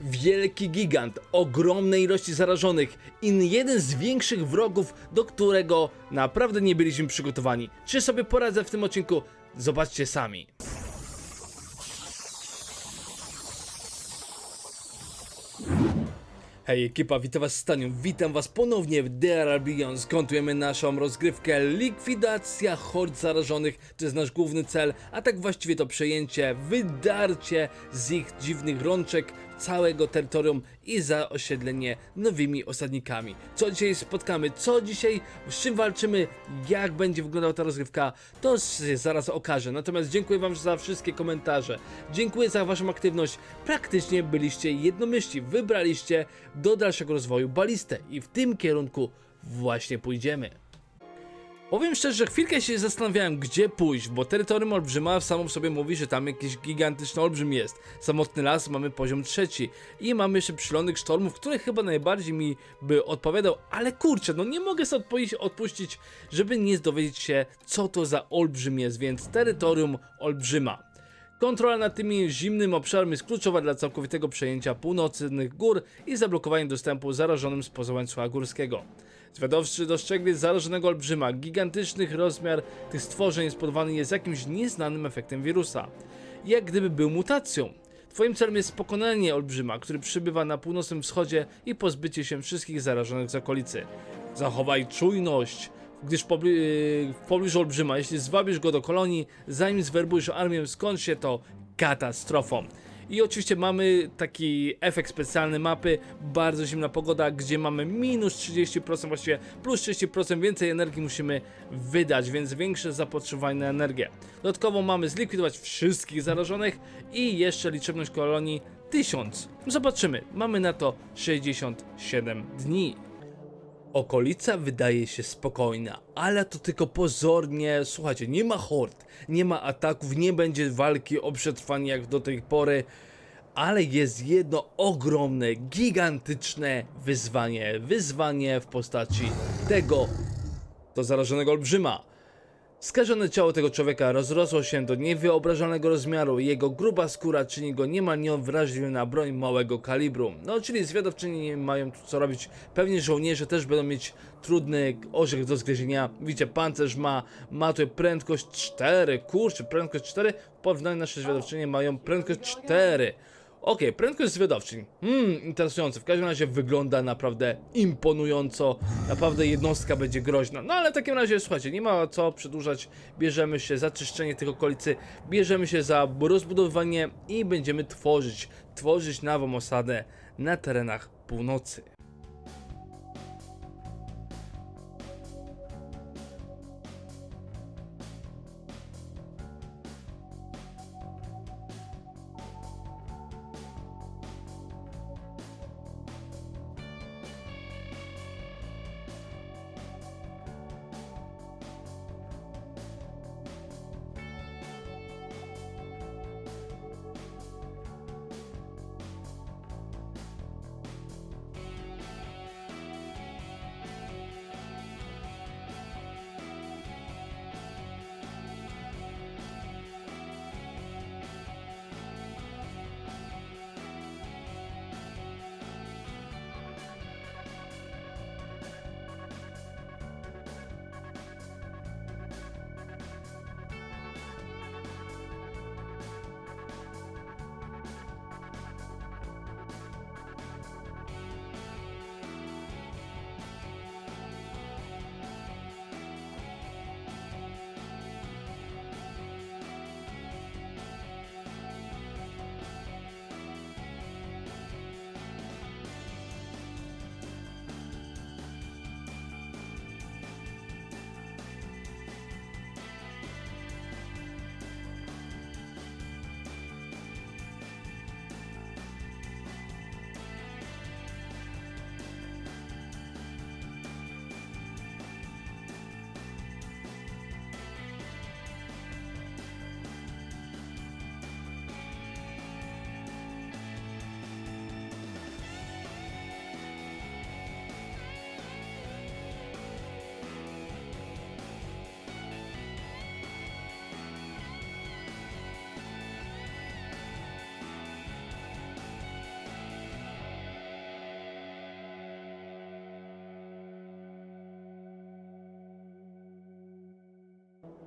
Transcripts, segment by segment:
wielki gigant, ogromnej ilości zarażonych i jeden z większych wrogów, do którego naprawdę nie byliśmy przygotowani. Czy sobie poradzę w tym odcinku? Zobaczcie sami. Hej ekipa, witam was Staniu, witam was ponownie w DRL Beyond. Skontujemy naszą rozgrywkę likwidacja hord zarażonych, to jest nasz główny cel, a tak właściwie to przejęcie, wydarcie z ich dziwnych rączek całego terytorium i zaosiedlenie nowymi osadnikami. Co dzisiaj spotkamy, co dzisiaj, z czym walczymy, jak będzie wyglądała ta rozgrywka, to się zaraz okaże. Natomiast dziękuję wam za wszystkie komentarze, dziękuję za waszą aktywność, praktycznie byliście jednomyślni, wybraliście do dalszego rozwoju balistę i w tym kierunku właśnie pójdziemy. Powiem szczerze, że chwilkę się zastanawiałem, gdzie pójść, bo terytorium olbrzyma samo w sobie mówi, że tam jakiś gigantyczny olbrzym jest. Samotny las mamy poziom trzeci i mamy jeszcze przylonych sztormów, który chyba najbardziej mi by odpowiadał, ale kurczę, no nie mogę sobie odpuścić, żeby nie dowiedzieć się, co to za olbrzym jest, więc terytorium olbrzyma. Kontrola nad tymi zimnym obszarem jest kluczowa dla całkowitego przejęcia północnych gór i zablokowania dostępu zarażonym spoza łańcucha górskiego. Zwiadowcy dostrzegli zarażonego olbrzyma. Gigantycznych rozmiar tych stworzeń spowodowany jest jakimś nieznanym efektem wirusa. Jak gdyby był mutacją. Twoim celem jest pokonanie olbrzyma, który przybywa na północnym wschodzie i pozbycie się wszystkich zarażonych z okolicy. Zachowaj czujność, gdyż w, pobli- w pobliżu olbrzyma, jeśli zwabisz go do kolonii, zanim zwerbujesz armię, skąd się to katastrofą. I oczywiście mamy taki efekt specjalny mapy, bardzo zimna pogoda, gdzie mamy minus 30%, właściwie plus 30% więcej energii musimy wydać, więc większe zapotrzebowanie na energię. Dodatkowo mamy zlikwidować wszystkich zarażonych i jeszcze liczebność kolonii 1000. Zobaczymy, mamy na to 67 dni. Okolica wydaje się spokojna, ale to tylko pozornie. Słuchajcie, nie ma hord, nie ma ataków, nie będzie walki o przetrwanie jak do tej pory, ale jest jedno ogromne, gigantyczne wyzwanie. Wyzwanie w postaci tego, do zarażonego olbrzyma. Skażone ciało tego człowieka rozrosło się do niewyobrażalnego rozmiaru. Jego gruba skóra czyni go niemal niewrażliwym na broń małego kalibru. No, czyli zwiadowczyni mają tu co robić. Pewnie żołnierze też będą mieć trudny orzech do zgryzienia. Widzicie, pancerz ma, ma tu prędkość 4. Kurczę, prędkość 4. W porównaniu nasze zwiadowczynie mają prędkość 4. Okej, prędkość zwiadowczyń. Hmm, interesujące. W każdym razie wygląda naprawdę imponująco. Naprawdę jednostka będzie groźna. No ale w takim razie, słuchajcie, nie ma co przedłużać. Bierzemy się za czyszczenie tych okolicy, bierzemy się za rozbudowywanie i będziemy tworzyć, tworzyć nową osadę na terenach północy.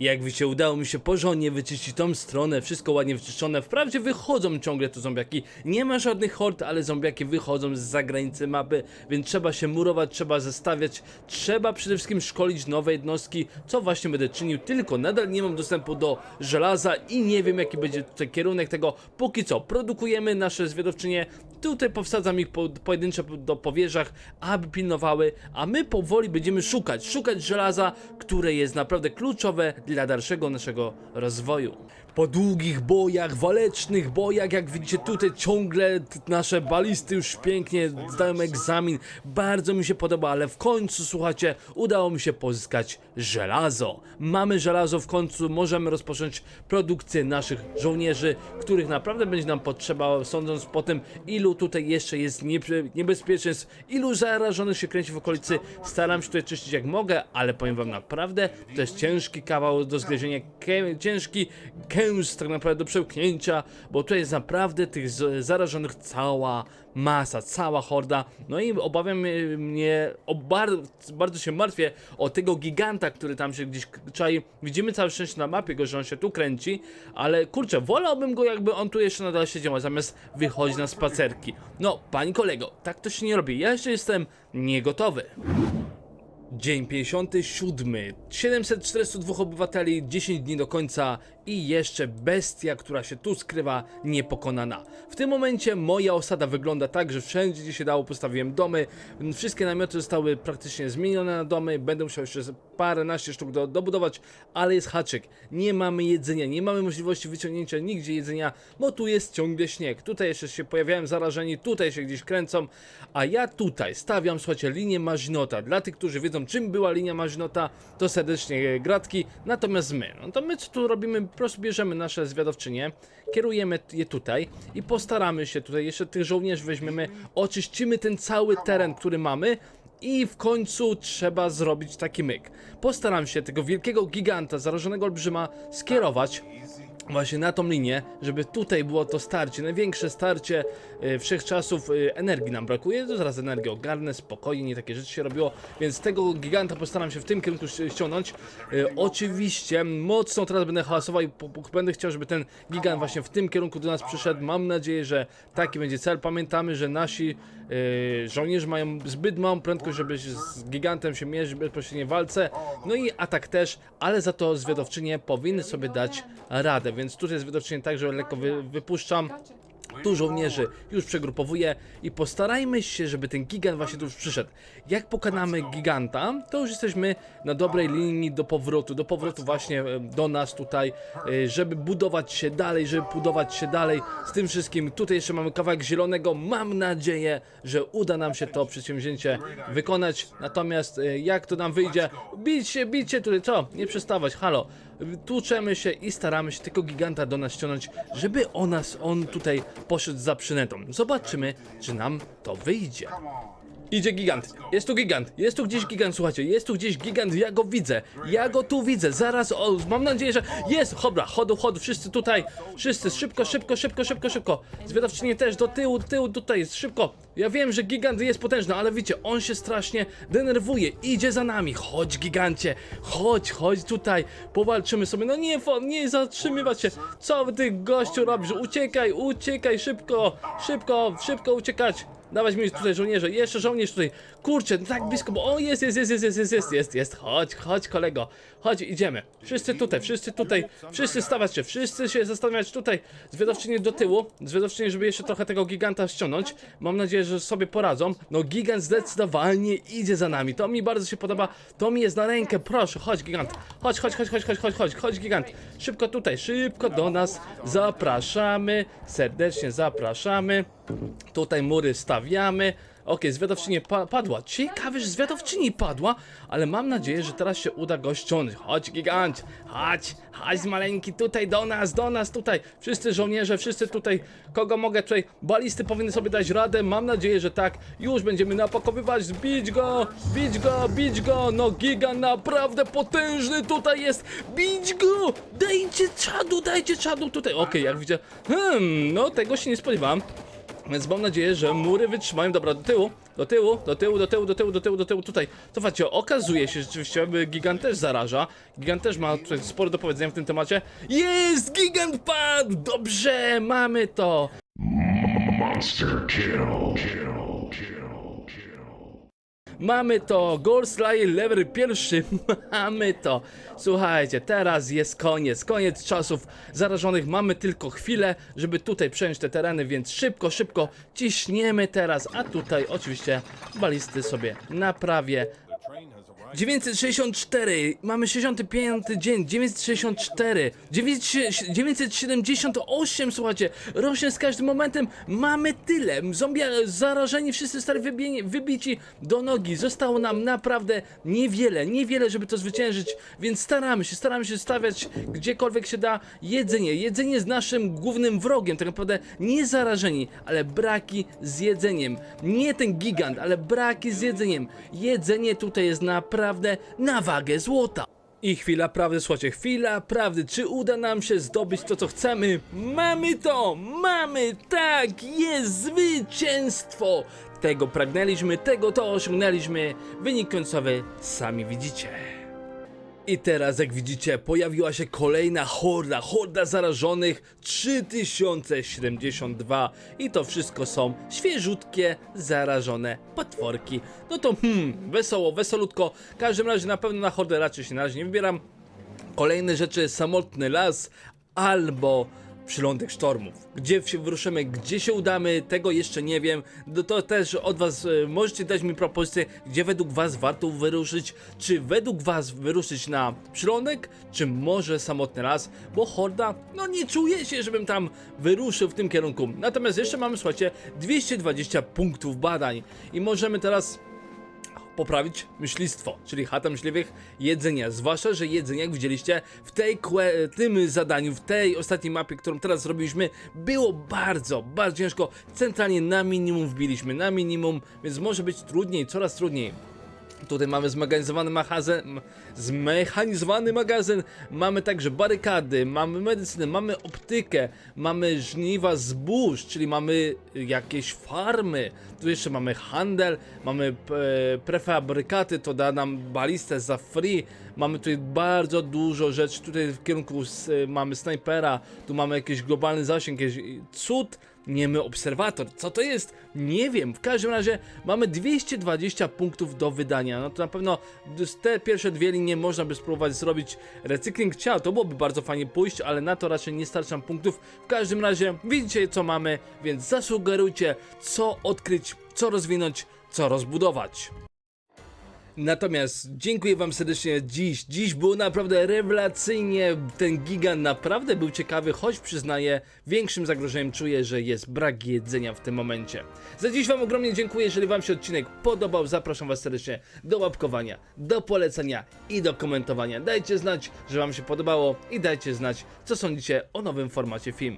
Jak widzicie, udało mi się porządnie wyczyścić tą stronę, wszystko ładnie wyczyszczone. Wprawdzie wychodzą ciągle tu zombiaki, nie ma żadnych hord, ale zombiaki wychodzą z zagranicy mapy, więc trzeba się murować, trzeba zestawiać, trzeba przede wszystkim szkolić nowe jednostki, co właśnie będę czynił, tylko nadal nie mam dostępu do żelaza i nie wiem jaki będzie tutaj kierunek tego. Póki co, produkujemy nasze zwiadowczynie, tutaj powsadzam ich po, pojedyncze do powierzach, aby pilnowały, a my powoli będziemy szukać, szukać żelaza, które jest naprawdę kluczowe dla dalszego naszego rozwoju. Po długich bojach, walecznych bojach, jak widzicie tutaj ciągle nasze balisty już pięknie zdają egzamin, bardzo mi się podoba, ale w końcu, słuchajcie, udało mi się pozyskać żelazo. Mamy żelazo w końcu, możemy rozpocząć produkcję naszych żołnierzy, których naprawdę będzie nam potrzeba, sądząc po tym, ilu tutaj jeszcze jest niebezpieczeństw, ilu zarażonych się kręci w okolicy. Staram się tutaj czyścić jak mogę, ale powiem wam naprawdę, to jest ciężki kawał do zgryzienia, kę- ciężki kęs tak naprawdę do przełknięcia, bo tutaj jest naprawdę tych zarażonych cała masa, cała horda. No i obawiam mnie, o bar bardzo się martwię o tego giganta, który tam się gdzieś czai. Widzimy całe szczęście na mapie go, że on się tu kręci, ale kurczę, wolałbym go jakby on tu jeszcze nadal siedział, zamiast wychodzić na spacerki. No, pani kolego, tak to się nie robi. Ja jeszcze jestem niegotowy. Dzień 57. 742 obywateli, 10 dni do końca i jeszcze bestia, która się tu skrywa, niepokonana. W tym momencie moja osada wygląda tak, że wszędzie gdzie się dało postawiłem domy. Wszystkie namioty zostały praktycznie zmienione na domy. Będę musiał jeszcze paręnaście sztuk do, dobudować, ale jest haczyk. Nie mamy jedzenia, nie mamy możliwości wyciągnięcia nigdzie jedzenia, bo tu jest ciągle śnieg. Tutaj jeszcze się pojawiają zarażeni, tutaj się gdzieś kręcą, a ja tutaj stawiam, słuchajcie, linię Maźnota. Dla tych, którzy wiedzą, czym była linia Maźnota, to serdecznie gratki. Natomiast my, no to my co tu robimy? Po prostu bierzemy nasze zwiadowczynie, kierujemy je tutaj i postaramy się tutaj, jeszcze tych żołnierzy weźmiemy, oczyścimy ten cały teren, który mamy. I w końcu trzeba zrobić taki myk. Postaram się tego wielkiego giganta, zarażonego olbrzyma, skierować właśnie na tą linię, żeby tutaj było to starcie, największe starcie e, wszechczasów. E, energii nam brakuje, to zaraz energię ogarnę, spokojnie, nie takie rzeczy się robiło, więc tego giganta postaram się w tym kierunku ści- ściągnąć. E, oczywiście mocno teraz będę hałasował i będę chciał, żeby ten gigant właśnie w tym kierunku do nas przyszedł. Mam nadzieję, że taki będzie cel. Pamiętamy, że nasi e, żołnierze mają zbyt małą prędkość, żeby z gigantem się mierzyć bezpośrednio w walce. No i atak też, ale za to zwiadowczynie powinny sobie dać radę, więc tutaj zwiadowczynie także lekko wy, wypuszczam. Tu żołnierzy już przegrupowuję i postarajmy się, żeby ten gigant właśnie tu już przyszedł. Jak pokonamy giganta, to już jesteśmy na dobrej linii do powrotu, do powrotu właśnie e, do nas tutaj, e, żeby budować się dalej, żeby budować się dalej z tym wszystkim. Tutaj jeszcze mamy kawałek zielonego, mam nadzieję, że uda nam się to przedsięwzięcie wykonać. Natomiast e, jak to nam wyjdzie, bić się, bić się tutaj, co? Nie przestawać, halo. Tłuczemy się i staramy się tylko giganta do nas ściągnąć, żeby o nas, on tutaj poszedł za przynętą. Zobaczymy, czy nam to wyjdzie. Idzie gigant, jest tu gigant, jest tu gdzieś gigant, słuchajcie, jest tu gdzieś gigant, ja go widzę, ja go tu widzę, zaraz, o, mam nadzieję, że jest, dobra, chodu, chodu, wszyscy tutaj, wszyscy, szybko, szybko, szybko, szybko, szybko, zwiadowczynie też, do tyłu, tyłu, tutaj jest, szybko, ja wiem, że gigant jest potężny, ale wiecie, on się strasznie denerwuje, idzie za nami, chodź gigancie, chodź, chodź tutaj, powalczymy sobie, no nie, fo- nie zatrzymywać się, co ty gościu robisz, uciekaj, uciekaj, szybko, szybko, szybko uciekać, Dawać mi tutaj żołnierze, jeszcze żołnierz tutaj. Kurczę, tak blisko, bo o jest, jest, jest, jest, jest, jest, jest, jest, jest. Chodź, chodź kolego, chodź, idziemy. Wszyscy tutaj, wszyscy tutaj, wszyscy stawać się, wszyscy się zastanawiać tutaj. Zwiadowczynie do tyłu, zwiadowczynie, żeby jeszcze trochę tego giganta ściągnąć. Mam nadzieję, że sobie poradzą. No gigant zdecydowanie idzie za nami, to mi bardzo się podoba, to mi jest na rękę, proszę, chodź gigant. Chodź, chodź, chodź, chodź, chodź, chodź, chodź, chodź gigant. Szybko tutaj, szybko do nas zapraszamy, serdecznie zapraszamy. Tutaj mury stawiamy. Okej, zwiadowczyni pa padła. Ciekawe, że zwiadowczyni padła, ale mam nadzieję, że teraz się uda go. Chodź, gigant, chodź, chodź maleńki, tutaj do nas, do nas, tutaj. Wszyscy żołnierze, wszyscy tutaj, kogo mogę tutaj, balisty powinny sobie dać radę, mam nadzieję, że tak. Już będziemy napakowywać, bić go, bić go, bić go, no gigant naprawdę potężny tutaj jest, bić go, dajcie czadu, dajcie czadu tutaj. Okej, jak widzę, hmm, no tego się nie spodziewałem. Więc mam nadzieję, że mury wytrzymają. Dobra, do tyłu, do tyłu, do tyłu, do tyłu, do tyłu, do tyłu, do tyłu, tutaj. Słuchajcie, okazuje się rzeczywiście, by gigant też zaraża. Gigant też ma tutaj sporo do powiedzenia w tym temacie. Jest! Gigant padł! Dobrze, mamy to! Monster. Kill. Kill. Mamy to! Goldsly level pierwszy, mamy to! Słuchajcie, teraz jest koniec, koniec czasów zarażonych, mamy tylko chwilę, żeby tutaj przejąć te tereny, więc szybko, szybko ciśniemy teraz, a tutaj oczywiście balisty sobie naprawię. 964, mamy 65 dzień, 964, 900 978, słuchajcie, rośnie z każdym momentem, mamy tyle, zombie zarażeni, wszyscy stali wybieni, wybici do nogi, zostało nam naprawdę niewiele, niewiele, żeby to zwyciężyć, więc staramy się, staramy się stawiać gdziekolwiek się da jedzenie, jedzenie jest naszym głównym wrogiem, tak naprawdę nie zarażeni, ale braki z jedzeniem, nie ten gigant, ale braki z jedzeniem, jedzenie tutaj jest naprawdę na wagę złota. I chwila prawdy, słuchajcie, chwila prawdy. Czy uda nam się zdobyć to, co chcemy? Mamy to! Mamy! Tak! Jest zwycięstwo! Tego pragnęliśmy, tego to osiągnęliśmy. Wynik końcowy sami widzicie. I teraz, jak widzicie, pojawiła się kolejna horda, horda zarażonych 3072 i to wszystko są świeżutkie, zarażone potworki. No to hmm, wesoło, wesolutko. W każdym razie na pewno na hordę raczej się na razie nie wybieram. Kolejne rzeczy, samotny las albo przylądek sztormów. Gdzie się wyruszymy, gdzie się udamy, tego jeszcze nie wiem. No to też od was e, możecie dać mi propozycję, gdzie według was warto wyruszyć. Czy według was wyruszyć na przylądek, czy może samotny las, bo horda, no nie czuję się, żebym tam wyruszył w tym kierunku. Natomiast jeszcze mamy, słuchajcie, 220 punktów badań i możemy teraz poprawić myślistwo, czyli chata myśliwych jedzenia. Zwłaszcza, że jedzenie, jak widzieliście, w tej tym zadaniu, w tej ostatniej mapie, którą teraz zrobiliśmy, było bardzo, bardzo ciężko. Centralnie na minimum wbiliśmy, na minimum, więc może być trudniej, coraz trudniej. Tutaj mamy zmechanizowany magazyn, zmechanizowany magazyn, mamy także barykady, mamy medycynę, mamy optykę, mamy żniwa zbóż, czyli mamy jakieś farmy, tu jeszcze mamy handel, mamy e, prefabrykaty, to da nam balistę za free, mamy tutaj bardzo dużo rzeczy, tutaj w kierunku s, mamy snajpera, tu mamy jakiś globalny zasięg, jakiś cud, niemy obserwator. Co to jest? Nie wiem. W każdym razie mamy 220 punktów do wydania. No to na pewno te pierwsze dwie linie można by spróbować zrobić recykling ciał. To byłoby bardzo fajnie pójść, ale na to raczej nie starczam punktów. W każdym razie widzicie co mamy, więc zasugerujcie co odkryć, co rozwinąć, co rozbudować. Natomiast dziękuję wam serdecznie dziś. Dziś było naprawdę rewelacyjnie. Ten gigant naprawdę był ciekawy, choć przyznaję, większym zagrożeniem czuję, że jest brak jedzenia w tym momencie. Za dziś wam ogromnie dziękuję. Jeżeli wam się odcinek podobał, zapraszam was serdecznie do łapkowania, do polecenia i do komentowania. Dajcie znać, że wam się podobało i dajcie znać, co sądzicie o nowym formacie film.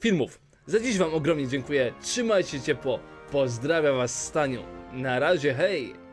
filmów. Za dziś wam ogromnie dziękuję. Trzymajcie ciepło. Pozdrawiam was Staniu. Na razie, hej!